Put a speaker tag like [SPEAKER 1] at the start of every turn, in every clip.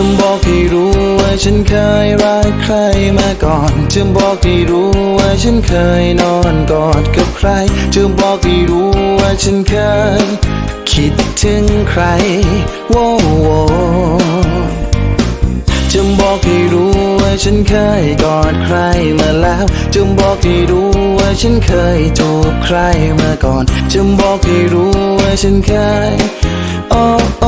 [SPEAKER 1] จะบอกให้รู้ว่าฉันเคยรักใครมาก่อน จะบอกให้รู้ว่าฉันเคยนอนกอดกับใคร จะบอกให้รู้ว่าฉันเคยคิดถึงใครโว้โวจะบอกให้รู้ว่าฉันเคยกอดใครมาแล้ว จะบอกให้รู้ว่าฉันเคยจูบใครมาก่อน จะบอกให้รู้ว่าฉันเคยโอ้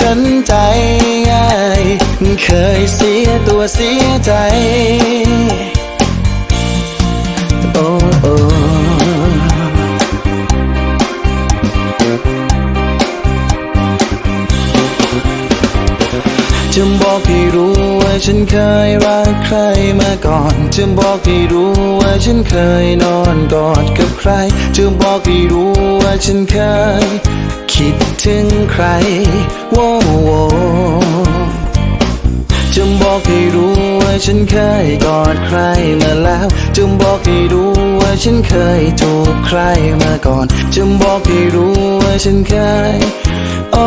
[SPEAKER 1] ฉันใจง่าย เคยเสียตัวเสียใจโอ้โอ้จะบอกให้รู้ ว่าฉันเคยรักใครมาก่อน จะบอกให้รู้ว่าฉันเคยนอนกอดกับใคร จะบอกให้รู้ว่าฉันเคย คิดถึงใครโว้โวจะบอกให้รู้ว่าฉันเคยกอดใครมาแล้ว จะบอกให้รู้ว่าฉันเคยจูบใครมาก่อน จะบอกให้รู้ว่าฉันเคยโอ้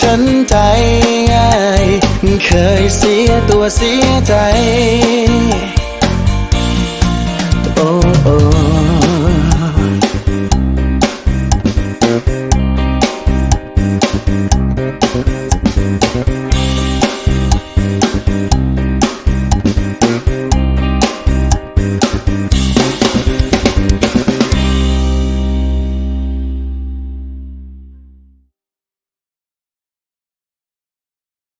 [SPEAKER 1] ฉันใจง่าย เคยเสียตัวเสียใจ